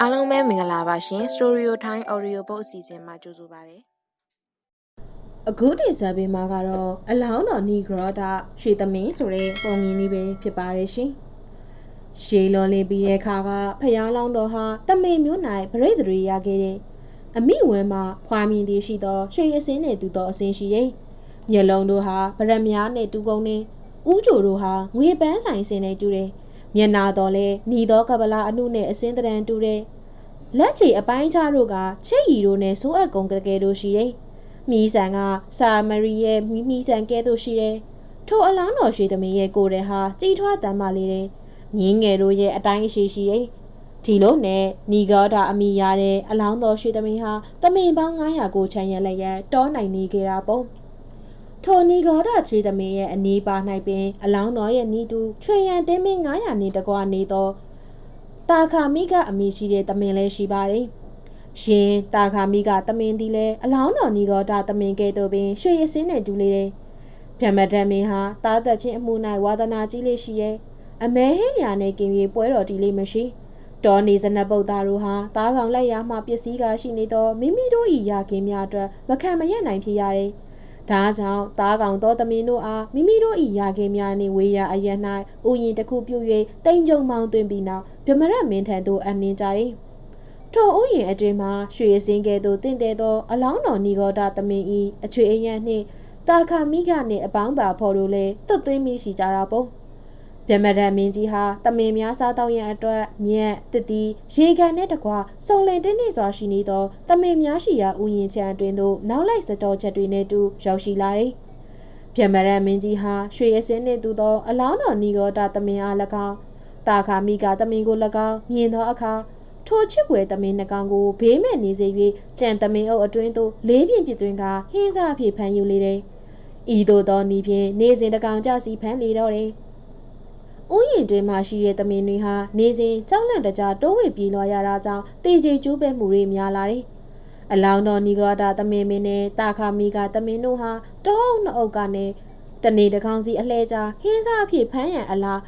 အားလုံးပဲမင်္ဂလာပါရှင် Story Time Audio Book အစီအစဉ်မှာကြိုဆိုပါရစေ။အခုတင်ဆက်ပေးမှာကတော့အလောင်းတော်နီဂရောဒရွှေသမင်းဆိုတဲ့ပုံမြင်လေးပဲဖြစ်ပါတယ်ရှင်။ရှေးလွန်လေးပြီးတဲ့အခါကဖျားလောင်းတော်ဟာတမိန်မျိုး၌ဗရိတ်တွေရခဲ့တဲ့အမိဝဲမှာဖွာမြင်သည်ရှိသောရွှေအစင်းနှင့်တူသောအစင်းရှိရဲ့။မျက်လုံးတို့ဟာဗရက်များနှင့်တူကုန်နေ။ဦးကြိုတို့ဟာငွေပန်းဆိုင်စင်နဲ့တူတယ်။ မျက်နာတော်လဲညီသောကပလာအနုနဲ့အစင်းတရန်တူတယ်။လက်ချီအပိုင်းချတို့ကချစ်ရီတို့နဲ့စိုးအပ်ကုံကကဲတို့ရှိတယ်။မိဆန်ကဆာမရီရဲ့မိမိဆန်ကဲတို့ရှိတယ်။ထိုအလောင်းတော်ရွှေသမီးရဲ့ကိုယ်တဲ့ဟာကြည်ထွားတမ်းမလေးတယ်။ငင်းငယ်တို့ရဲ့အတိုင်းရှိရှိရဲ့ဒီလိုနဲ့နီဂေါတာအမိရတဲ့အလောင်းတော်ရွှေသမီးဟာတမင်ပေါင်း900ကိုချမ်းရလက်ရတောနိုင်နေကြတာပေါ့။ ထိုနီဂေါဒချွေသမင်းရဲ့အနီးပါ၌ပင် အလောင်းတော်ရဲ့နီးတူချွေရန်တင်းမင်း900နေတကွာနေသောတာခါမိကအမိရှိတဲ့သမင်းလည်းရှိပါတယ်။ရှင်တာခါမိကသမင်းသည်လည်းအလောင်းတော်နီဂေါဒသမင်းကဲ့သို့ပင်ရွှေရစင်းနဲ့တူလေတယ်။ဗျမဒန်မင်းဟာတားသက်ချင်းအမှု၌ဝါသနာကြီးလေးရှိရဲ့အမဲဟင်းညာနဲ့กินရီပွဲတော်တီလေးမရှိ။တော်နေစနပုတ်သားတို့ဟာတားကောင်လိုက်ရမှပစ္စည်းကရှိနေသောမိမိတို့၏ရာခင်များအတွက်မခံမရနိုင်ဖြစ်ရတဲ့။ ဒါကြောင့်သားကောင်သောသမင်းတို့အားမိမိတို့၏ရာခင်များနှင့်ဝေးရာအရ၌ဥယျင်တစ်ခုပြု၍တိမ်ကြုံမောင်းသွင်းပြီးနောက်ဗြမရမင်းထံသို့အနှင်းကြ၏ထိုဥယျင်အတွင်မှရွှေစင်းကဲ့သို့တင့်တယ်သောအလောင်းတော်နီဂောဒသမင်း၏အချွေအယံနှင့်တာခမိကနှင့်အပေါင်းပါဖော်တို့လည်းသွတ်သွင်းမိရှိကြတာပေါ့ ဗျမရန်မင်းကြီးဟာတမင်များစားတော့ရန်အတွက်မြက်တတိရေကန်နဲ့တကွာစုံလင်တင်းနေစွာရှိနေသောတမင်များရှိရာဥယျာဉ်ချံအတွင်းသို့နောက်လိုက်စတော်ချက်တွေနဲ့တူရောက်ရှိလာသည်ဗျမရန်မင်းကြီးဟာရွှေရစင်းနှင့်တူသောအလောင်းတော်နီဂောတာတမင်အား၎င်းတာခါမိကတမင်ကို၎င်းမြင်သောအခါထိုချစ်ွယ်တမင်နှကောင်ကိုဘေးမဲ့နေစေ၍ကြံတမင်အုပ်အတွင်းသို့လေးပြင်းပစ်သွင်းကဟင်းစားအဖြစ်ဖမ်းယူလေတယ်ဤသို့သောဤဖြင့်နေစဉ်တကောင်ကြစီဖမ်းလေတော့တယ် ဥယျာဉ်တွင်မှရှိတဲ့သမင်တွေဟာနေစဉ်ကြောက်လန့်တကြားတိုးဝေပြေးလွှာရတာကြောင့်တေချေကျိုးပဲမှုတွေများလာတယ်။အလောင်းတော်နီဂရတာသမင်မင်းနဲ့တာခါမီကသမင်တို့ဟာတောအုပ်နှုတ်ကနေတနေတကောင်းစီအလှဲကြဟင်းစားအဖြစ်ဖမ်းရန်အလား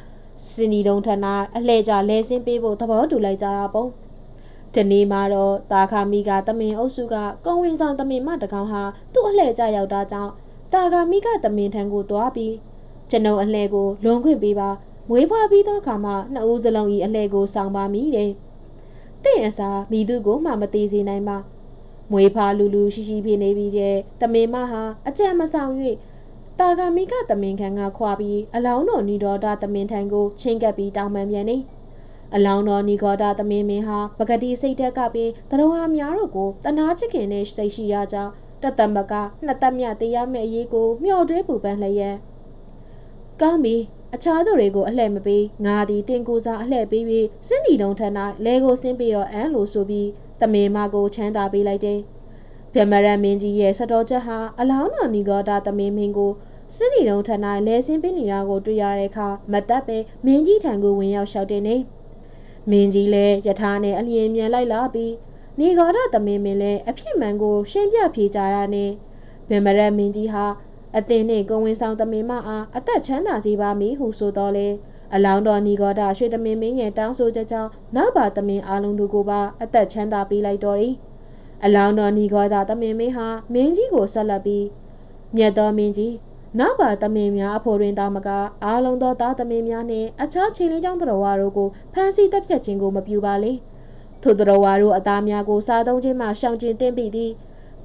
စင်ဒီတုံထနာအလှဲကြလဲစင်းပေးဖို့သဘောတူလိုက်ကြတာပေါ့။ဒီနေ့မှာတော့တာခါမီကသမင်အုပ်စုကကုံဝင်ဆောင်သမင်မတကောင်ဟာသူ့အလှဲကြရောက်တာကြောင့်တာခါမီကသမင်ထံကိုသွားပြီးကျွန်ုပ်အလှဲကိုလွန်ခွင့်ပေးပါ မွေးဖွားပြီးသောအခါမှနှစ်ဦးစလုံး၏အလှဲကိုဆောင်ပါမိတဲ့။တင့်အစာမိသူကိုမှမသေးစေနိုင်ပါ။မွေးဖွားလူလူရှိရှိဖြစ်နေပြီးတဲ့တမင်မဟာအကြံမဆောင်၍တာဂမိကတမင်ခံကခွာပြီးအလောင်းတော်နီတော်တာတမင်ထံကိုချင်းကပ်ပြီးတောင်းပန်ပြန်နေ။အလောင်းတော်နီဂောတာတမင်မင်းဟာပကတိစိတ်တက်ကပြီးတတော်ဟာများတို့ကိုတနာချစ်ခင်နဲ့စိတ်ရှိရကြောင်းတသမကနှစ်သက်မြတရားမဲ့အရေးကိုမျှော်တွဲပူပန်းလျက်ကောင်းပြီ အခြားသူတွေကိုအလှည့်မပေးငါသည်တင်ကိုစားအလှည့်ပေးပြီးစင်းဒီတုံထ၌လဲကိုဆင်းပြီးတော့အန်လိုဆိုပြီးတမေမကိုချမ်းသာပေးလိုက်တယ်။ဗျမရန်မင်းကြီးရဲ့စတော်ချက်ဟာအလောင်းတော်နီဂေါတာတမေမင်းကိုစင်းဒီတုံထ၌လဲဆင်းပေးနေတာကိုတွေ့ရတဲ့အခါမတက်ပဲမင်းကြီးထံကိုဝင်ရောက်လျှောက်တင်နေ။မင်းကြီးလည်းယထာနဲ့အလျင်မြန်လိုက်လာပြီးနီဂေါတာတမေမင်းလည်းအဖြစ်မှန်ကိုရှင်းပြဖြေကြတာနဲ့ဗျမရန်မင်းကြီးဟာ အသင်နှင့်ကိုဝင်ဆောင်သမင်မအားအသက်ချမ်းသာစေပါမည်ဟုဆိုတော်လဲအလောင်းတော်နီဂောဒရွှေသမင်မင်းရဲ့တောင်းဆိုချက်ကြောင့်နောက်ပါသမင်အားလုံးတို့ကိုပါအသက်ချမ်းသာပေးလိုက်တော်၏အလောင်းတော်နီဂောဒသမင်မင်းဟာမင်းကြီးကိုဆက်လက်ပြီးမြတ်တော်မင်းကြီးနောက်ပါသမင်များအဖို့တွင်တာမကအားလုံးသောသားသမင်များနှင့်အခြားချင်းလေးကြောင့်တော်ဝါတို့ကိုဖမ်းဆီးတပ်ဖြတ်ခြင်းကိုမပြုပါလေထိုတော်ဝါတို့အသားများကိုစားသုံးခြင်းမှရှောင်ကျဉ်တင်ပြီးသည်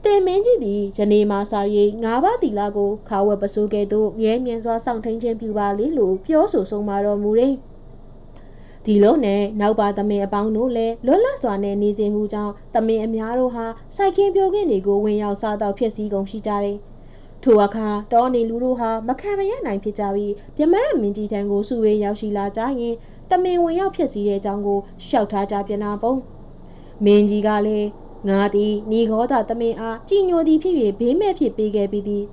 တင်မင်းကြီးသည်ယနေ့မှစာရိတ်ငါးပါးတီလာကိုခါဝက်ပစိုးကဲ့သို့မြဲမြံစွာစောင့်ထိန်ခြင်းပြုပါလေလို့ပြောဆိုဆုံးမတော်မူ၏ဒီလိုနဲ့နောက်ပါသမင်အပေါင်းတို့လည်းလွတ်လပ်စွာနဲ့နေစဉ်မှုကြောင့်သမင်အများတို့ဟာစိုက်ခင်းပြိုခင်းတွေကိုဝင်ရောက်စားတော့ဖြစ်စည်းကုန်ရှိကြတယ်ထိုအခါတောနေလူတို့ဟာမခံမရနိုင်ဖြစ်ကြပြီးပြမရမင်းကြီးထံကိုစုဝေးရောက်ရှိလာကြရင်တမင်ဝင်ရောက်ဖြစ်စည်းတဲ့အကြောင်းကိုရှောက်ထားကြပြန်တာပုံမင်းကြီးကလည်း ငါသည်ညီခောသာတမင်အားကြည်ညိုသည်ဖြစ်၍ဘေးမဲ့ဖြစ်ပေးခဲ့ပြီးသည်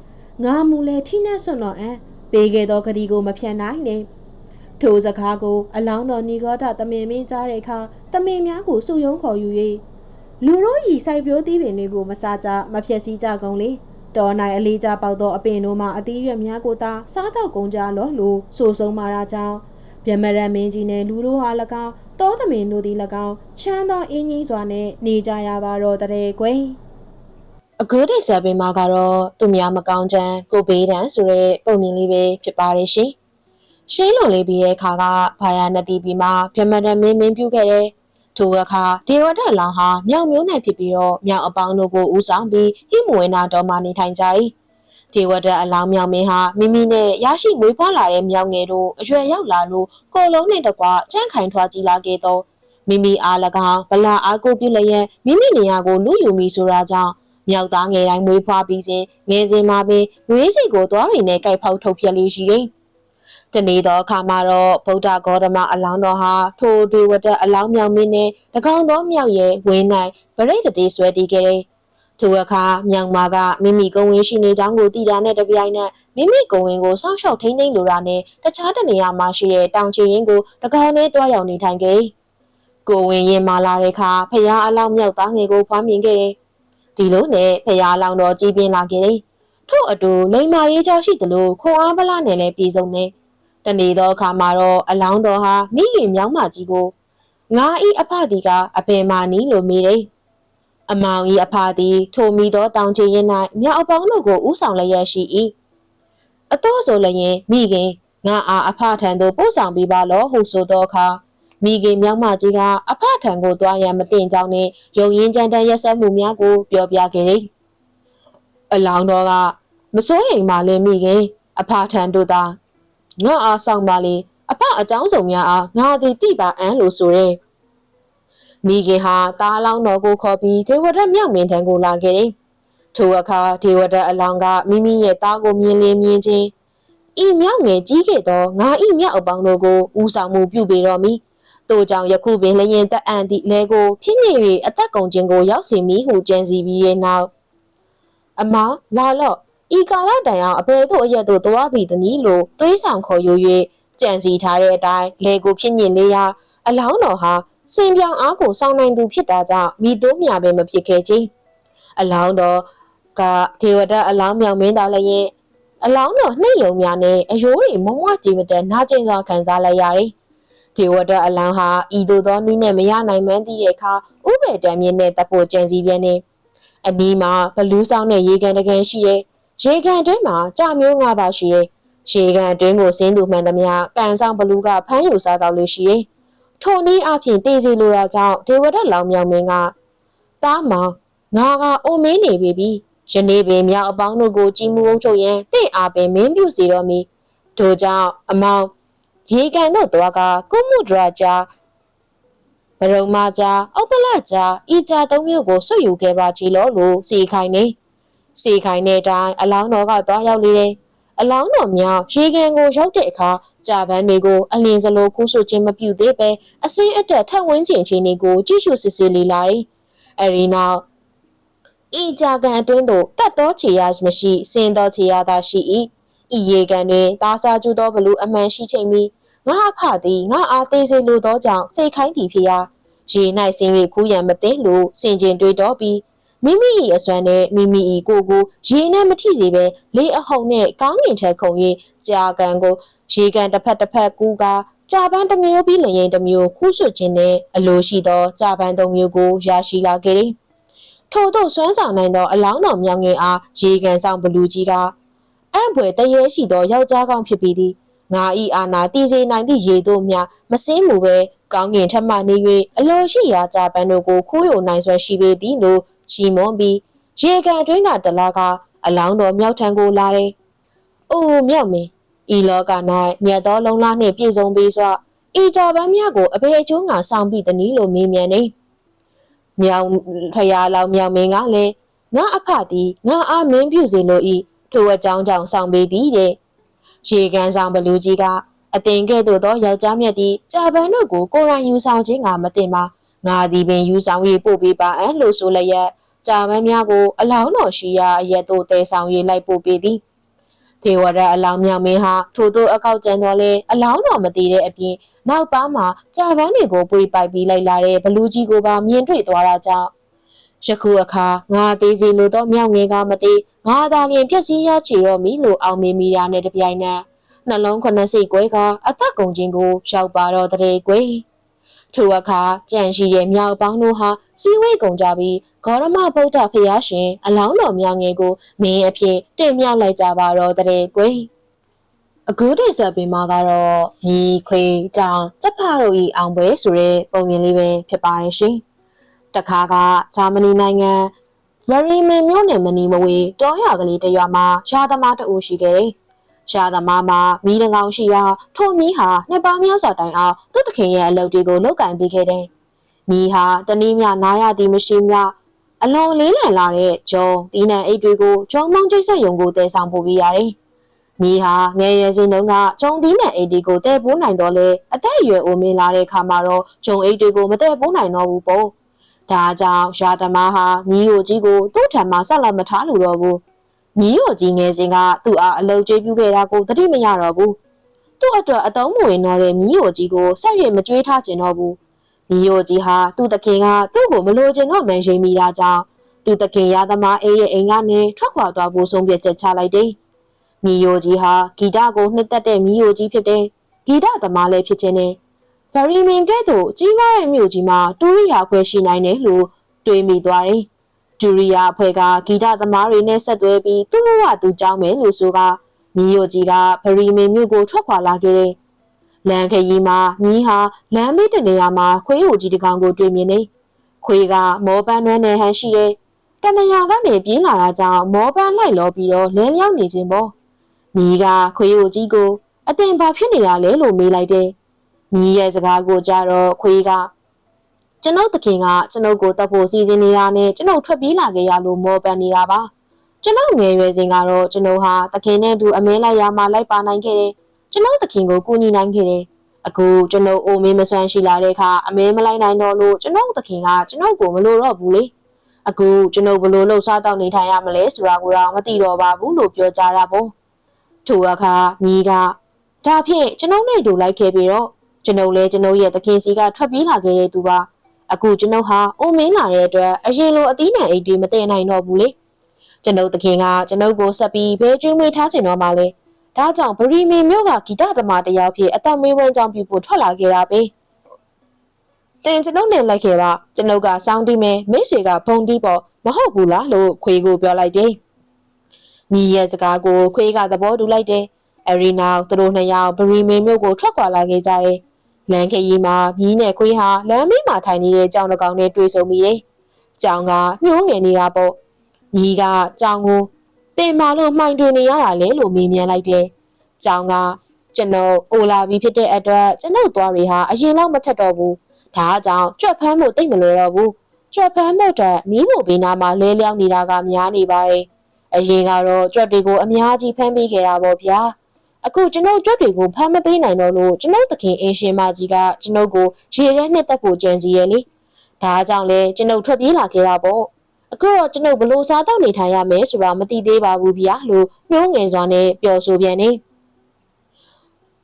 ငါမူလဲထိနှက်ဆွတော်အံပေးခဲ့သောဂတိကိုမဖြတ်နိုင်နဲ့ထိုစကားကိုအလောင်းတော်ညီခောသာတမင်မင်းကြားတဲ့အခါတမင်များကိုစုယုံခေါ်ယူ၍လူတို့ဤစိုက်ပျိုးသီးပင်တွေကိုမစားကြမဖြက်စီးကြကုန်လေတော်နိုင်အလေးကြပေါက်သောအပင်တို့မှအသီးရွက်များကိုသာစားတော့ကုန်ကြလောလို့ဆိုဆုံးမာတာကြောင့်ဗျမရမင်းကြီးနှင့်လူတို့ဟာ၎င်း တောသမင်တို့သည်၎င်းချမ်းသောအင်းကြီးစွာနှင့်နေကြရပါတော့တဲ့ကွယ်အကူဒိတ်ဆာပင်မှာကတော့သူများမကောင်းချမ်းကိုဘေးတန်းဆိုတဲ့ပုံမြင်လေးပဲဖြစ်ပါတယ်ရှင်ရှင်းလွန်လေးပြီးတဲ့အခါကဘာယာနတိပြီးမှဗျမရမင်းမင်းပြုခဲ့တဲ့ထိုအခါဒေဝဒလောင်ဟာမြောင်မျိုးနိုင်ဖြစ်ပြီးတော့မြောင်အပေါင်းတို့ကိုဦးဆောင်ပြီးဟိမဝေနာတော်မှနေထိုင်ကြ၏ ဒေဝဒအလောင်းမြောင်မင်းဟာမိမိနဲ့ရရှိမွေးဖွားလာတဲ့မြောင်ငယ်တို့အရွယ်ရောက်လာလို့ကိုလုံးနဲ့တကွကြန့်ခိုင်ထွားကြည်လာခဲ့သောမိမိအား၎င်းဗလာအားကိုပြုလျက်မိမိနေရာကိုလူယူမိဆိုတာကြောင့်မြောက်သားငယ်တိုင်းမွေးဖွားပြီးစဉ်ငယ်စဉ်မှာပင်ငွေးစီကိုသွားရီနဲ့ကြိုက်ဖောက်ထုတ်ပြလေးရှိတယ်။တနေ့သောအခါမှာတော့ဗုဒ္ဓဂေါတမအလောင်းတော်ဟာထိုဒေဝတအလောင်းမြောင်မင်းနဲ့တကောင်သောမြောက်ရဲ့ဝင်းနိုင်ဗရိတ်တေးဆွဲတီးခဲ့တယ်။ ထိုအခါမြောင်မာကမိမိကုံဝင်ရှိနေကြောင်းကိုသိတာနဲ့တပြိုင်နက်မိမိကုံဝင်ကိုစောင့်ရှောက်ထိန်းသိမ်းလိုတာနဲ့တခြားတနေရာမှာရှိတဲ့တောင်ချီရင်းကိုတကောင်နဲ့တွားရောက်နေထိုင်ခဲ့။ကိုဝင်ရင်မာလာတဲ့အခါဖရားအလောင်းမြောက်သားငယ်ကိုဖွားမြင်ခဲ့တယ်။ဒီလိုနဲ့ဖရားလောင်တော်ကြီးပြင်းလာခဲ့တယ်။ထို့အတူလိမ္မာရေးကြောင့်ရှိသလိုခွန်အားပလနဲ့လည်းပြည်စုံနေ။တနေ့သောအခါမှာတော့အလောင်းတော်ဟာမိခင်မြောင်းမကြီးကိုငါဤအဖဒီကအပင်မာနီလို့မိတယ်။ အမောင်ဤအဖသည်ထိုမိသောတောင်ချရင်၌မြောက်အပေါင်းတို့ကိုဥဆောင်လျက်ရှိ၏။အတော့ဆိုလျင်မိခင်ငါအားအဖထံသို့ပို့ဆောင်ပြီးပါလောဟုဆိုသောအခါမိခင်မြောက်မကြီးကအဖထံကိုသွားရန်မတင်ကြောင်းနှင့်ယုံရင်ကြမ်းတမ်းရက်စက်မှုများကိုပြောပြခဲ့သည်။အလောင်းတော်ကမစိုးရိမ်ပါလေမိခင်အဖထံတို့သာငါအားဆောင်ပါလေအဖအကြောင်းစုံများအားငါသည်တိပါအံလို့ဆိုရဲ မိခင်ဟာတားလောင်းတော်ကိုခေါ်ပြီးဒေဝဒတ်မြောက်မင်းထံကိုလာခဲ့တယ်။ထိုအခါဒေဝဒတ်အလောင်းကမိမိရဲ့တားကိုမြင်လင်းမြင်ချင်းဤမြောက်ငယ်ကြီးခဲ့သောငါဤမြောက်အပေါင်းတို့ကိုဦးဆောင်မှုပြုပေတော်မူ။တို့ကြောင့်ယခုပင်လျင်တက်အံ့သည့်လဲကိုဖြစ်ညစ်၍အသက်ကုန်ခြင်းကိုရောက်စီမိဟုကြံစီပြီးရဲ့နောက်အမလာလော့ဤကာလတိုင်အောင်အဘယ်သို့အရက်သို့သွားပြီးသနည်းလို့သွေးဆောင်ခေါ်ယူ၍ကြံစီထားတဲ့အတိုင်းလေကိုဖြစ်ညစ်နေရာအလောင်းတော်ဟာ စင်ပြောင်အားကိုစောင်းနိုင်သူဖြစ်တာကြောင့်မိတို့မြပဲမဖြစ်ခဲ့ချင်းအလောင်းတော်ကဒေဝဒတ်အလောင်းမြောင်မင်းသားလည်းရင်အလောင်းတော်နှိမ့်ယုံများနဲ့အယိုးတွေမုံဝကြည်မတဲ့နာကျင်စွာခံစားလိုက်ရတယ်ဒေဝဒတ်အလောင်းဟာဤသို့သောနည်းနဲ့မရနိုင်မှန်းသိတဲ့အခါဥပ္ပေတံမြင့်နဲ့တပ်ဖို့ကြံစီပြန်နေအနီးမှာဘလူးဆောင်တဲ့ရေကန်တကန်ရှိတဲ့ရေကန်အတွင်းမှာကြာမျိုးငါးပါးရှိတဲ့ရေကန်အတွင်းကိုဆင်းသူမှန်သမျှကန်ဆောင်ဘလူးကဖမ်းယူစားတော့လို့ရှိရဲ့ ထိုနည်းအဖြစ်တည်စီလိုတာကြောင့်ဒေဝဒတ်လောင်မြောင်မင်းကတားမောင်ငါကအိုမင်းနေပြီပြီယနေ့ပင်မြောက်အပေါင်းတို့ကိုကြီးမှုအုပ်ချုပ်ရန်တင့်အားပင်မင်းပြုစီတော်မူထို့ကြောင့်အမောင်ရေကန်တို့သွားကကုမှုဒရာကြာဘရုံမကြာဥပ္ပလကြာဤကြာသုံးမျိုးကိုဆွတ်ယူခဲ့ပါချီလို့လို့စီခိုင်နေစီခိုင်တဲ့အတိုင်းအလောင်းတော်ကသွားရောက်လေတယ် အလောင်းတော်မြောက်ရေကန်ကိုရောက်တဲ့အခါကြာပန်းတွေကိုအလင်းစလိုကူးဆွခြင်းမပြုသေးပဲအစင်းအတက်ထက်ဝန်းကျင်ချင်းတွေကိုကြည့်ရှုစစ်စစ်လေးလာတယ်။အဲဒီနောက်ဤကြာကန်အတွင်းသို့တတ်သောခြေရမရှိစင်သောခြေရသာရှိ၏။ဤရေကန်တွင်သားစားကျူသောဘလူအမှန်ရှိချိန်မီငါအဖသည်ငါအားသေးစေလိုသောကြောင့်စိတ်ခိုင်းသည်ဖြစ်ရာရေ၌ဆင်း၍ခူးရန်မသိလို့စင်ကျင်တွေးတော်ပြီး မိမိ၏အစွမ်းနဲ့မိမိ၏ကိုယ်ကိုရေနဲ့မထိစေဘဲလေးအဟုန်နဲ့ကောင်းငင်ထက်ခုန်၍ကြာကန်ကိုရေကန်တစ်ဖက်တစ်ဖက်ကူးကာကြာပန်းတစ်မျိုးပြီးလျင်တစ်မျိုးခူးဆွခြင်းနဲ့အလိုရှိသောကြာပန်းသုံးမျိုးကိုရရှိလာခဲ့သည်ထို့သောစွမ်းဆောင်နိုင်သောအလောင်းတော်မြောင်ငယ်အားရေကန်ဆောင်ဘလူးကြီးကအံ့ဖွယ်တရေရှိသောယောက်ျားကောင်းဖြစ်ပြီးသည်ငါဤအာနာတည်စေနိုင်သည့်ရေတို့များမစင်းမူပဲကောင်းကင်ထက်မှနေ၍အလိုရှိရာကြာပန်းတို့ကိုခိုးယူနိုင်စွမ်းရှိပေသည်လို့ ချီးမွမ်းပြီးရေကန်အတွင်းကတလားကအလောင်းတော်မြောက်ထံကိုလာတယ်။အိုးမြောက်မင်းဤလောက၌မြတ်သောလုံလားနှင့်ပြည့်စုံပြီးစွာဤကြပန်းများကိုအဘေအကျိုးငါဆောင်ပြီးသည်နည်းလို့မေးမြန်းနေ။မြောင်ဖရာလောင်မြောင်မင်းကလည်းငါအဖသည်ငါအားမင်းပြုစေလို၏ထိုအကြောင်းကြောင့်ဆောင်ပေးသည်တဲ့။ရေကန်ဆောင်ဘလူးကြီးကအတင်ကဲ့သို့သောယောက်ျားမြတ်သည်ကြပန်းတို့ကိုကိုယ်တိုင်ယူဆောင်ခြင်းကမတင်ပါငါသည်ပင်ယူဆောင်၍ပို့ပေးပါအံ့လို့ဆိုလျက် ကြာမန်းများကိုအလောင်းတော်ရှိရာအရက်သို့တဲဆောင်၍လိုက်ပို့ပေးသည်ဒေဝရအလောင်းမြောင်မင်းဟာထို့သောအကောက်ကျန်တော်လဲအလောင်းတော်မတည်တဲ့အပြင်နောက်ပါမှာကြာပန်းတွေကိုပွေပိုက်ပြီးလိုက်လာတဲ့ဘလူးကြီးကိုပါမြင်တွေ့သွားတာကြောင့်ယခုအခါငါသေးစီလိုသောမြောက်ငယ်ကမသိငါသာလျင်ပြည့်စည်ရချီတော့မီလို့အောင်မေမိရာနဲ့တပြိုင်နက်နှလုံးခုနှစ်စိတ်ကွဲကအသက်ကုန်ခြင်းကိုရောက်ပါတော့တဲ့ကွယ် ထိုအခါကြံရှိရဲ့မြောက်ပေါင်းတို့ဟာစီဝေးကုန်ကြပြီးဂေါရမဗုဒ္ဓဖရာရှင် အလောင်းတော်မြောင်ငယ်ကိုမင်းအဖြစ်တင်မြောက်လိုက်ကြပါတော့တဲ့ကွယ်အခုတည်းဆက်ပြီးမှကတော့မြီခွေကြောင်စက်ဖာတို့ဤအောင်ပွဲဆိုတဲ့ပုံမြင်လေးပဲဖြစ်ပါတယ်ရှင်တခါကဂျာမနီနိုင်ငံဗရီမင်မြို့နယ်မနီမဝေးတောရွာကလေးတစ်ရွာမှာရှားသမားတအူရှိခဲ့တယ်။ ရှားသမားမှာမီးတကောင်ရှိရာထိုမီးဟာနှစ်ပေါင်းများစွာတိုင်အောင်သူ့တခင်ရဲ့အလုပ်တွေကိုလုပ်ကင်ပေးခဲ့တယ်။မီးဟာတနည်းမြနာရသည်မရှိမြအလွန်လေးလံလာတဲ့ဂျုံတီးနံအိတ်တွေကိုဂျုံမောင်းကျိတ်ဆက်ယုံကိုတည်ဆောင်ပို့ပေးရတယ်။မီးဟာငယ်ရွယ်စဉ်တုန်းကဂျုံတီးနံအိတ်တွေကိုတည်ပိုးနိုင်တော့လေအသက်အရွယ်အိုမင်းလာတဲ့ခါမှာတော့ဂျုံအိတ်တွေကိုမတည်ပိုးနိုင်တော့ဘူးပေါ့။ဒါကြောင့်ရာသမားဟာမြီးယိုကြီးကိုသူ့ထံမှဆက်လက်မထားလို့တော့ဘူး မြီးယိုကြီးငယ်စဉ်ကသူ့အားအလုပ်ကျွေးပြုခဲ့တာကိုသတိမရတော့ဘူးသူ့အတွက်အတုံးမဝင်တော့တဲ့မြီးယိုကြီးကိုဆက်ရွေမကျွေးထားကျင်တော့ဘူးမြီးယိုကြီးဟာသူ့တခင်ကသူ့ကိုမလိုချင်တော့မှန်ရှိမိတာကြောင့်သူ့တခင်ရာသမားအေးရဲ့အိမ်ကနေထွက်ခွာသွားဖို့ဆုံးဖြတ်ချက်ချလိုက်တယ်မြီးယိုကြီးဟာဂီတကိုနှစ်သက်တဲ့မြီးယိုကြီးဖြစ်တယ်ဂီတသမားလည်းဖြစ်ခြင်းနဲ့ဗရီမင်ကဲ့သို့ကြီးမားတဲ့မြို့ကြီးမှာတူရိယာဖွဲ့ရှိနိုင်တယ်လို့တွေးမိသွားတယ်။ တူရိယာဖွဲ့ကဂီတသမားတွေနဲ့ဆက်သွဲပြီးသူ့ဘဝသူကြောင်းမယ်လို့ဆိုကမီယိုကြီးကဗရီမင်မြို့ကိုထွက်ခွာလာခဲ့တယ်။လမ်းခရီးမှာမီးဟာလမ်းမေးတဲ့နေရာမှာခွေးဟိုကြီးတစ်ကောင်ကိုတွေ့မြင်နေ။ခွေးကမောပန်းနှွမ်းနေဟန်ရှိတယ်။တနရာကနေပြေးလာတာကြောင့်မောပန်းလိုက်လောပြီးတော့လဲလျောင်းနေခြင်းပေါ့။မီးကခွေးဟိုကြီးကိုအတင်ဘာဖြစ်နေတာလဲလို့မေးလိုက်တယ်။မြည်ရဲ့စကားကိုကြတော့ခွေးက ကျွန်ုပ်တခင်ကကျွန်ုပ်ကိုတတ်ဖို့စီစဉ်နေတာနဲ့ကျွန်ုပ်ထွက်ပြေးလာခဲ့ရလို့မောပန်နေတာပါကျွန်ုပ်ငယ်ရွယ်စဉ်ကတော့ကျွန်ုပ်ဟာတခင်နဲ့အတူအမဲလိုက်ရမှလိုက်ပါနိုင်ခဲ့တယ်ကျွန်ုပ်တခင်ကိုကူညီနိုင်ခဲ့တယ်အခုကျွန်ုပ်အိုမေးမဆွမ်းရှိလာတဲ့အခါအမဲမလိုက်နိုင်တော့လို့ကျွန်ုပ်တခင်ကကျွန်ုပ်ကိုမလိုတော့ဘူးလေအခုကျွန်ုပ်ဘလို့လှုပ်ရှားတောင်းနေထိုင်ရမလဲဆိုတာကိုတော့မသိတော့ပါဘူးလို့ပြောကြတာပေါ့ထိုအခါမိကဒါဖြင့်ကျွန်ုပ်နဲ့အတူလိုက်ခဲ့ပြီးတော့ကျွန်ုပ်လည်းကျွန်ုပ်ရဲ့သခင်စီကထွက်ပြေးလာခဲ့တဲ့သူပါ အခုကျွန်ုပ်ဟာအိုမင်းလာတဲ့အတွက်အရင်လိုအသီးနှံအိတ်တွေမတည့်နိုင်တော့ဘူးလေကျွန်ုပ်သခင်ကကျွန်ုပ်ကိုဆက်ပြီးဘဲကျွေးမွေးထားခြင်းတော့မှလေဒါကြောင့်ဗရီမီမြို့ကဂီတသမားတယောက်ဖြစ်အသက်မွေးဝမ်းကြောင်းပြုဖို့ထွက်လာခဲ့တာပဲတင်ကျွန်ုပ်နဲ့လိုက်ခဲ့ပါကျွန်ုပ်ကစောင်းတီးမယ်မိတ်ဆွေကဖုန်တီးပေါ့မဟုတ်ဘူးလားလို့ခွေကိုပြောလိုက်တယ်မိရဲ့စကားကိုခွေးကသဘောတူလိုက်တယ်အရီနာသူတို့နှစ်ယောက်ဗရီမင်မြို့ကိုထွက်ခွာလာခဲ့ကြတယ် လမ်းခရီးမှာမြင်းနဲ့ခွေးဟာလမ်းမေးမှာထိုင်နေတဲ့ကြောင်တကောင်နဲ့တွေ့ဆုံမိတယ်။ကြောင်ကညှိုးငယ်နေတာပေါ့။မြီးကကြောင်ကိုတင်မာလို့မှိုင်တွင်နေရတာလေလို့မေးမြန်းလိုက်တယ်။ကြောင်ကကျွန်တော်အိုလာပြီးဖြစ်တဲ့အတွက်ကျွန်ုပ်သွားတွေဟာအရင်လောက်မထက်တော့ဘူး။ဒါကြောင့်ကြွက်ဖမ်းဖို့တိတ်မလွယ်တော့ဘူး။ကြွက်ဖမ်းဖို့အတွက်မီးဖို့ဘေးနားမှာလဲလျောင်းနေတာကများနေပါတယ်။အရင်ကတော့ကြွက်တွေကိုအများကြီးဖမ်းပေးခဲ့တာပေါ့ဗျာ။ အခုကျွန်ုပ်ကြွက်တွေကိုဖမ်းမပေးနိုင်တော့လို့ကျွန်ုပ်သခင်အင်းရှင်မကြီးကကျွန်ုပ်ကိုရေထဲနှစ်သက်ဖို့ကြံစီရဲ့လေဒါကြောင့်လဲကျွန်ုပ်ထွက်ပြေးလာခဲ့တာပေါ့အခုတော့ကျွန်ုပ်ဘလို့စားတော့နေထိုင်ရမယ်ဆိုတာမသိသေးပါဘူးဗျာလို့နှိုးငယ်စွာနဲ့ပျော်ဆိုပြန်နေ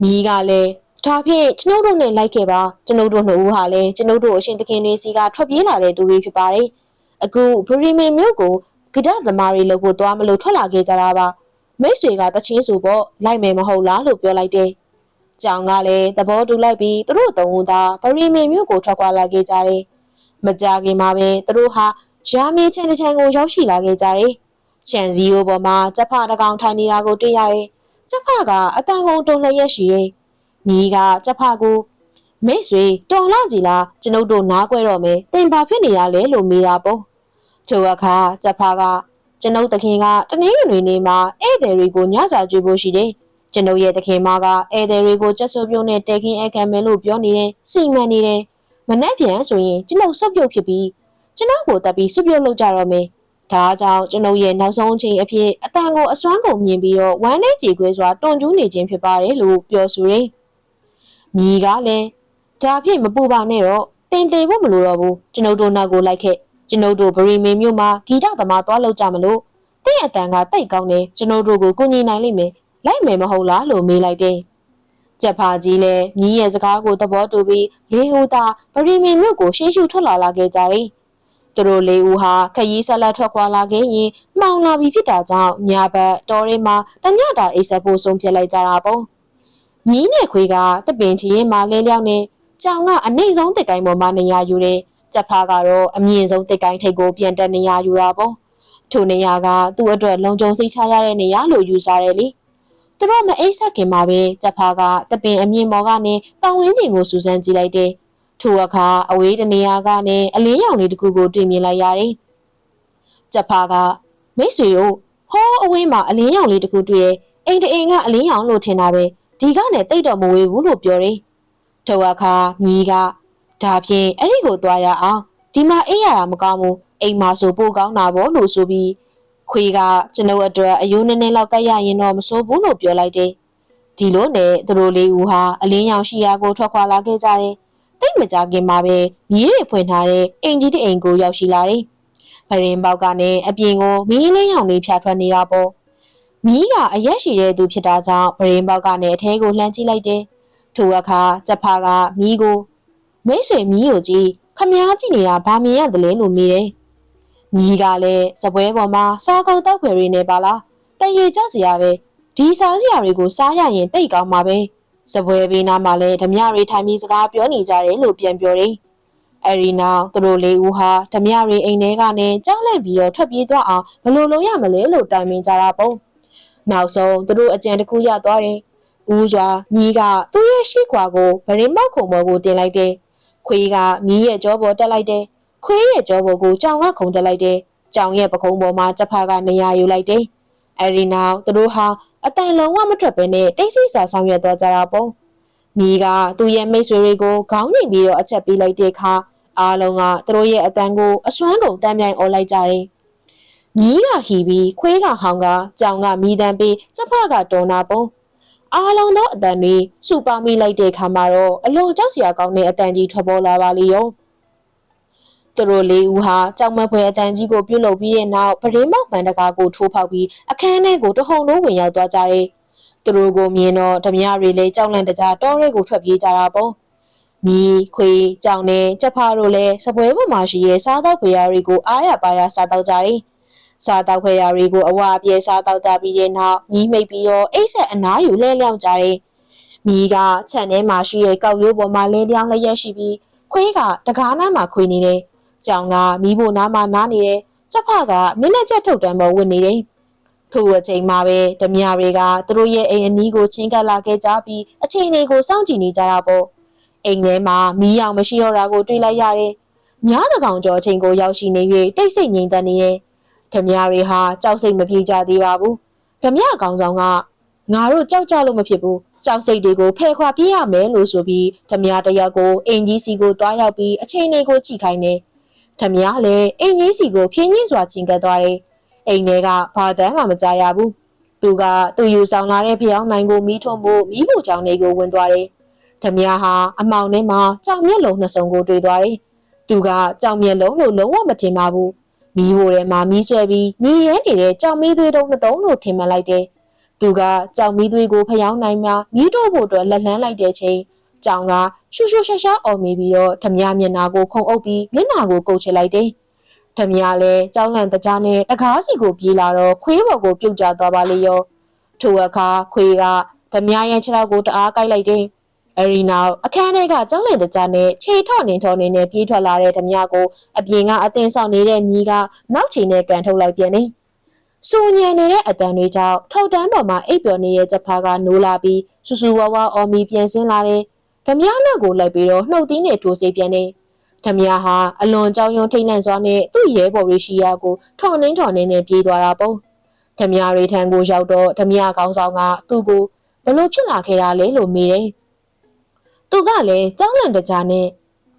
မိကလည်းဒါဖြင့်ကျွန်ုပ်တို့နဲ့လိုက်ခဲ့ပါကျွန်ုပ်တို့နှစ်ဦးဟာလည်းကျွန်ုပ်တို့အရှင်သခင်တွေစီကထွက်ပြေးလာတဲ့သူတွေဖြစ်ပါတယ်အခုဗရီမင်မြို့ကိုဂဒသမားတွေလို့ဖို့သွားမလို့ထွက်လာခဲ့ကြတာပါ မိတ်ဆွေကတချင်းဆိုပေါ့လိုက်မယ်မဟုတ်လားလို့ပြောလိုက်တယ်။ကြောင်ကလည်းသဘောတူလိုက်ပြီးသူတို့သုံးဦးသာပရိမေမြို့ကိုထွက်ခွာလာခဲ့ကြတယ်။မကြခင်မှာပဲသူတို့ဟာရာမီချန်တချန်ကိုရောက်ရှိလာခဲ့ကြတယ်။ချန်စီယိုပေါ်မှာကျက်ဖတကောင်ထိုင်နေတာကိုတွေ့ရတယ်။ကျက်ဖကအတန်ကုန်တုံလျက်ရှိတယ်။မိကကျက်ဖကိုမိတ်ဆွေတော်လာကြည်လားကျွန်ုပ်တို့နားကွဲတော့မယ်။တင်ပါဖြစ်နေရလဲလို့မေးတာပေါ့။ထိုအခါကျက်ဖက ကျွန်ုပ်သခင်ကတနင်္ဂနွေနေ့မှာဧည့်သည်တွေကိုညစာကျွေးဖို့ရှိတယ်။ကျွန်ုပ်ရဲ့သခင်မကဧည့်သည်တွေကိုချက်စုပ်ပြုံးနဲ့တဲခင်းအခမ်းမယ်လို့ပြောနေတယ်။စီမံနေတယ်။မနှက်ပြန်ဆိုရင်ကျွန်ုပ်ဆုပ်ပြုတ်ဖြစ်ပြီးကျွန်ုပ်ကိုတက်ပြီးဆုပ်ပြုတ်လုပ်ကြတော့မယ်။ဒါကြောင့်ကျွန်ုပ်ရဲ့နောက်ဆုံးအချိန်အဖြစ်အတန်ကိုအစွမ်းကုန်မြင်ပြီးတော့ဝမ်းနဲ့ကြေခွဲစွာတွန်ကျူးနေခြင်းဖြစ်ပါတယ်လို့ပြောဆိုရယ်။မိကလည်းဒါဖြင့်မပူပါနဲ့တော့တင်သေးဖို့မလိုတော့ဘူးကျွန်ုပ်တို့နောက်ကိုလိုက်ခဲ့ ကျွန်ုပ်တို့ဗရီမင်မြို့မှာဂီတသမားသွားလောက်ကြမလို့တင့်အတန်ကတိတ်ကောင်းတယ်ကျွန်ုပ်တို့ကိုကူညီနိုင်လိမ့်မယ်လိုက်မယ်မဟုတ်လားလို့မေးလိုက်တယ်ကျက်ဖာကြီးလည်းမြီးရဲ့စကားကိုသဘောတူပြီးလေးဦးသာဗရီမင်မြို့ကိုရှင်းရှုထွက်လာလာခဲ့ကြတယ်သူတို့လေးဦးဟာခရီးဆက်လက်ထွက်ခွာလာခဲ့ရင်မှောင်လာပြီးဖြစ်တာကြောင့်ညာဘက်တော်ရဲမှာတညတာအိပ်ဆက်ဖို့ဆုံးဖြတ်လိုက်ကြတာပေါ့ညီးနဲ့ခွေးကတပင်ချရင်မှလဲလျောင်းနေကြောင်ကအနှိမ့်ဆုံးတစ်ကိုင်းပေါ်မှာနေရာယူတယ် ကြက်ဖားကတော့အမြင့်ဆုံးတစ်ကိုင်းထိပ်ကိုပြန်တက်နေရာယူတာပေါ့ထိုနေရာကသူ့အတွက်လုံခြုံစိတ်ချရတဲ့နေရာလို့ယူဆတယ်လေသူတို့မအိပ်ဆက်ခင်မှာပဲကြက်ဖားကတပင်အမြင့်ပေါ်ကနေပတ်ဝန်းကျင်ကိုစူးစမ်းကြည့်လိုက်တယ်ထိုအခါအဝေးတနေရာကနေအလင်းရောင်လေးတစ်ခုကိုတွေ့မြင်လိုက်ရတယ်ကြက်ဖားကမိတ်ဆွေတို့ဟောအဝေးမှာအလင်းရောင်လေးတစ်ခုတွေ့ရဲ့အိမ်တအိမ်ကအလင်းရောင်လို့ထင်တာပဲဒီကနဲ့တိတ်တော့မဝေးဘူးလို့ပြောတယ်ထိုအခါမြီးက ဒါဖြင့်အဲ့ဒီကိုသွားရအောင်ဒီမှာအိပ်ရတာမကောင်းဘူးအိမ်မှာဆိုပိုကောင်းတာပေါ့လို့ဆိုပြီးခွေးကကျွန်ုပ်အတွက်အယိုးနည်းနည်းလောက်ကပ်ရရင်တော့မစိုးဘူးလို့ပြောလိုက်တယ်ဒီလိုနဲ့သူတို့လေးဦးဟာအလင်းရောင်ရှိရာကိုထွက်ခွာလာခဲ့ကြတယ်တိတ်မကြခင်မှာပဲမြည်တွေဖွင့်ထားတဲ့အိမ်ကြီးတစ်အိမ်ကိုရောက်ရှိလာတယ်ဖရင်ပေါက်ကနေအပြင်ကိုမီးလင်းရောင်လေးဖြာထွက်နေတာပေါ့မီးကအရက်ရှိတဲ့သူဖြစ်တာကြောင့်ဖရင်ပေါက်ကနေအထဲကိုလှမ်းကြည့်လိုက်တယ်ထိုအခါကြက်ဖာကမီးကို မိတ်ဆွေမီးကိုကြည့်ခမားကြည့်နေတာဘာမြင်ရတယ်လဲလို့မေးတယ်။ညီကလည်းစပွဲပေါ်မှာစားကောက်တောက်ဖွယ်တွေနဲ့ပါလား။တရေကြစရာပဲ။ဒီစားစရာတွေကိုစားရရင်တိတ်ကောင်းမှာပဲ။စပွဲဘေးနားမှာလည်းဓမြတွေထိုင်ပြီးစကားပြောနေကြတယ်လို့ပြန်ပြောတယ်။အရီနောက်သူတို့လေးဦးဟာဓမြတွေအိမ်ထဲကနေကြောက်လန့်ပြီးတော့ထွက်ပြေးသွားအောင်ဘယ်လိုလုပ်ရမလဲလို့တိုင်ပင်ကြတာပေါ့။နောက်ဆုံးသူတို့အကြံတစ်ခုရသွားတယ်။ဦးစွာညီကသူ့ရဲ့ရှိခွာကိုဗရင်မောက်ခုံပေါ်ကိုတင်လိုက်တယ်။ ခွေးကမီးရဲ့ကြောပေါ်တက်လိုက်တယ်။ခွေးရဲ့ကြောပေါ်ကိုကြောင်ကခုံတက်လိုက်တယ်။ကြောင်ရဲ့ပခုံးပေါ်မှာကြက်ဖာကနေရာယူလိုက်တယ်။အဲဒီနောက်သူတို့ဟာအတန်လုံးဝမထွက်ဘဲနဲ့တိတ်ဆိတ်စွာဆောင်ရွက်သွားကြတာပေါ့။မီးကသူ့ရဲ့မိတ်ဆွေတွေကိုခေါင်းညှိပြီးတော့အချက်ပေးလိုက်တဲ့အခါအားလုံးကသူတို့ရဲ့အတန်ကိုအစွမ်းကုန်တမ်းမြိုင်អော်လိုက်ကြတယ်။မီးကဟီပြီးခွေးကဟောင်းကကြောင်ကမီးတန်းပြီးကြက်ဖာကတွန်းတာပေါ့။ အားလုံးသောအတန်တွေစုပေါင်းမိလိုက်တဲ့အခါမှာတော့အလွန်ကြောက်စရာကောင်းတဲ့အတန်ကြီးထွက်ပေါ်လာပါလေရောသူတို့လေးဦးဟာကြောက်မက်ဖွယ်အတန်ကြီးကိုပြုတ်လုပ်ပြီးတဲ့နောက်ပရင်းမောက်ပန်တကာကိုထိုးဖောက်ပြီးအခန်းထဲကိုတဟုန်လုံးဝင်ရောက်သွားကြတယ်သူတို့ကိုမြင်တော့ဓမြတွေလည်းကြောက်လန့်တကြားတောရဲကိုထွက်ပြေးကြတာပေါ့မီခွေကြောင်နဲ့ကြက်ဖားတို့လည်းစပွဲပေါ်မှာရှိတဲ့စားတော့ဖွယ်ရာတွေကိုအားရပါရစားတော့ကြတယ် စားတောက်ခွဲရာတွေကိုအဝအပြဲစားတောက်ကြပြီးတဲ့နောက်မီးမိတ်ပြီးတော့အိတ်ဆက်အနားယူလဲလျောင်းကြတယ်။မီးကခြံထဲမှာရှိတဲ့ကောက်ရိုးပေါ်မှာလဲလျောင်းလျက်ရှိပြီးခွေးကတကားနားမှာခွေနေတယ်။ကြောင်ကမီးဖို့နားမှာနားနေတယ်။ချက်ဖကမျက်နှာချက်ထုတ်တန်းပေါ်ဝင်နေတယ်။ထိုအချိန်မှာပဲဓမြတွေကသူတို့ရဲ့အိမ်အနီးကိုချင်းကပ်လာခဲ့ကြပြီးအချိန်တွေကိုစောင့်ကြည့်နေကြတာပေါ့။အိမ်ထဲမှာမီးရောင်မရှိတော့တာကိုတွေ့လိုက်ရတယ်။ညသကောင်ကျော်အချိန်ကိုရောက်ရှိနေ၍တိတ်ဆိတ်ငြိမ်သက်နေရဲ့ ဓမြတွေဟာကြောက်စိတ်မပြေကြသေးပါဘူးဓမြကောင်ဆောင်ကငါတို့ကြောက်ကြလို့မဖြစ်ဘူးကြောက်စိတ်တွေကိုဖယ်ခွာပြေးရမယ်လို့ဆိုပြီးဓမြတယောက်ကိုအင်ကြီးစီကိုတွားရောက်ပြီးအချိန်တွေကိုကြည့်ခိုင်းတယ်ဓမြလည်းအင်ကြီးစီကိုဖြင်းချင်းစွာချင်းကပ်သွားတယ်အိမ်ထဲကဘာတမ်းမှမကြားရဘူးသူကသူ့ယူဆောင်လာတဲ့ဖျောင်းနိုင်ကိုမီးထွန်းဖို့မီးဖို့ချောင်းလေးကိုဝင်သွားတယ်ဓမြဟာအမောင်ထဲမှာကြောင်မျက်လုံးနှစ်စုံကိုတွေ့သွားတယ်သူကကြောင်မျက်လုံးလို့လုံးဝမထင်ပါဘူး မီးဖို့ထဲမှာမီးဆွဲပြီးညီရဲနေတဲ့ကြောင်မီးသွေးတုံးနှစ်တုံးလို့ထင်မှန်လိုက်တယ်။သူကကြောင်မီးသွေးကိုဖျောင်းနိုင်မှမီးတို့ဖို့အတွက်လက်လန်းလိုက်တဲ့ချိန်ကြောင်ကရှူရှူရှာရှာအော်မိပြီးတော့ဓမြမျက်နာကိုခုံအုပ်ပြီးမျက်နာကိုကုတ်ချလိုက်တယ်။ဓမြလည်းကြောင်လန့်တကြားနဲ့တကားစီကိုပြေးလာတော့ခွေးဘော်ကိုပြုတ်ကျသွားပါလေရော။ထိုအခါခွေးကဓမြရဲ့ခြေထောက်ကိုတအားကိုက်လိုက်တယ်။ အရီနောက်အခန်းထဲကကျောင်းလင်တကြားနဲ့ခြေထော့နေထော်နေနဲ့ပြေးထွက်လာတဲ့ဓမြကိုအပြင်ကအသင်းဆောင်နေတဲ့မြီးကနောက်ချိန်နဲ့ကန်ထုတ်လိုက်ပြန်တယ်။စူညံနေတဲ့အတန်တွေကြောင့်ထောက်တန်းပေါ်မှာအိပ်ပျော်နေတဲ့ချက်ဖားကနိုးလာပြီးစူစူဝါဝါအော်မီပြန်ဆင်းလာတယ်။ဓမြလက်ကိုလိုက်ပြီးတော့နှုတ်သီးနဲ့ထိုးစေပြန်တယ်။ဓမြဟာအလွန်ကြောင်ယုံထိတ်လန့်စွာနဲ့သူ့ရဲဘော်ရီရှိယာကိုထော်နှင်းထော်နှင်းနဲ့ပြေးသွားတာပေါ့။ဓမြရီထံကိုရောက်တော့ဓမြကောင်းဆောင်ကသူ့ကိုဘလို့ဖြစ်လာခဲ့တာလဲလို့မေးတယ်။ သူကလည်းကြောက်လန့်တကြားနဲ့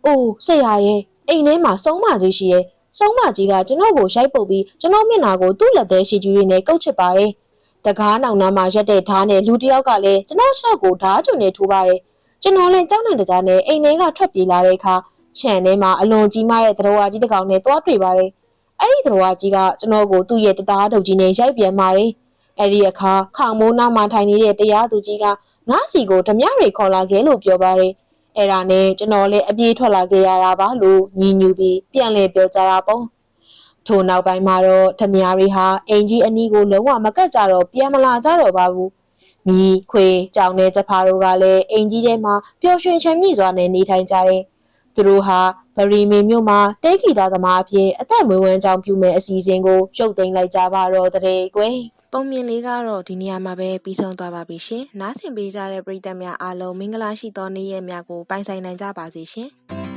အိုးဆရာရဲ့အိမ်ထဲမှာစုံးမကြီးရှိရဲ့စုံးမကြီးကကျွန်တော်ကိုရိုက်ပုတ်ပြီးကျွန်တော်မျက်နှာကိုသူ့လက်သေးရှိကြီးတွေနဲ့ကုတ်ချစ်ပါတယ်။တကားနောက်နားမှာရက်တဲ့ဓားနဲ့လူတစ်ယောက်ကလည်းကျွန်တော်ရှော့ကိုဓားကျွနဲ့ထိုးပါတယ်။ကျွန်တော်လည်းကြောက်လန့်တကြားနဲ့အိမ်ထဲကထွက်ပြေးလာတဲ့အခါခြံထဲမှာအလွန်ကြီးမားတဲ့သတော်ဝါကြီးတစ်ကောင်နဲ့တွားတွေ့ပါတယ်။အဲ့ဒီသတော်ဝါကြီးကကျွန်တော်ကိုသူ့ရဲ့တသားထုတ်ကြီးနဲ့ရိုက်ပြန်ပါတယ်။ အဲ့ဒီအခါခေါင်မိုးနားမှာထိုင်နေတဲ့တရားသူကြီးကငါ့စီကိုဓမြတွေခေါ်လာခဲ့လို့ပြောပါတယ်။အဲ့ဒါနဲ့ကျွန်တော်လည်းအပြေးထွက်လာခဲ့ရတာပါလို့ညီညူပြီးပြန်လည်ပြောကြတာပေါ့။ထိုနောက်ပိုင်းမှာတော့ဓမြတွေဟာအင်ကြီးအနီးကိုလုံးဝမကတ်ကြတော့ပြန်မလာကြတော့ပါဘူး။မီခွေကြောင်နဲ့ကြဖာတို့ကလည်းအိမ်ကြီးထဲမှာပျော်ရွှင်ချမ်းမြေ့စွာနဲ့နေထိုင်ကြတယ်။သူတို့ဟာဗရီမင်မြို့မှာတဲဂီတာသမားအဖြစ်အသက်မွေးဝမ်းကြောင်းပြုမဲ့အစီအစဉ်ကိုရုပ်သိမ်းလိုက်ကြပါတော့တဲ့ကွယ်။ ပုံမြင်လေးကတော့ဒီနေရာမှာပဲပြီးဆုံးသွားပါပြီရှင်။နားဆင်ပေးကြတဲ့ပရိသတ်များအားလုံးမင်္ဂလာရှိသောနေ့ရက်များကိုပိုင်ဆိုင်နိုင်ကြပါစေရှင်။